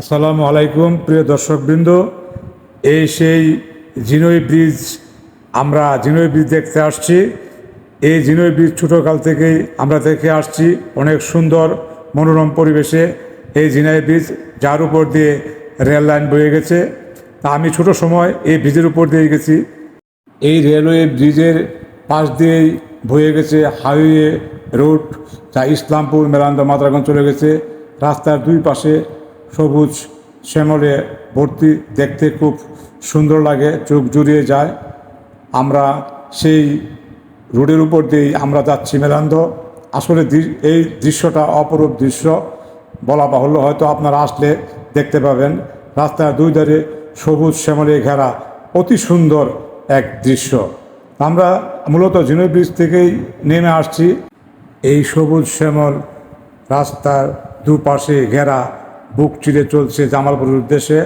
আসসালামু আলাইকুম, প্রিয় দর্শকবৃন্দ। এই সেই জিনই ব্রিজ, আমরা জিনই ব্রিজ দেখতে আসছি। এই জিনই ব্রিজ ছোটোকাল থেকেই আমরা দেখে আসছি অনেক সুন্দর মনোরম পরিবেশে। এই জিনাই ব্রিজ যার উপর দিয়ে রেল লাইন বয়ে গেছে। তা আমি ছোট সময় এই ব্রিজের উপর দিয়ে গেছি। এই রেলওয়ে ব্রিজের পাশ দিয়েই বয়ে গেছে হাইওয়ে রোড যা ইসলামপুর, মেলান্দ, মাদ্রাগঞ্জ চলে গেছে। রাস্তার দুই পাশে সবুজ শ্যামলে ভর্তি দেখতে খুব সুন্দর লাগে, চোখ জুড়িয়ে যায়। আমরা সেই রোডের উপর দিয়েই আমরা যাচ্ছি মেলান্দ। আসলে এই দৃশ্যটা অপরূপ দৃশ্য। বলা বাহুল্য হয়তো আপনারা আসলে দেখতে পাবেন। রাস্তার দুই ধারে সবুজ শ্যামলে ঘেরা অতি সুন্দর এক দৃশ্য। আমরা মূলত জিনো ব্রিজ থেকেই নেমে আসছি। এই সবুজ শ্যামল রাস্তার দুপাশে ঘেরা বুক চিরে চলছে জামালপুরের উদ্দেশ্যে।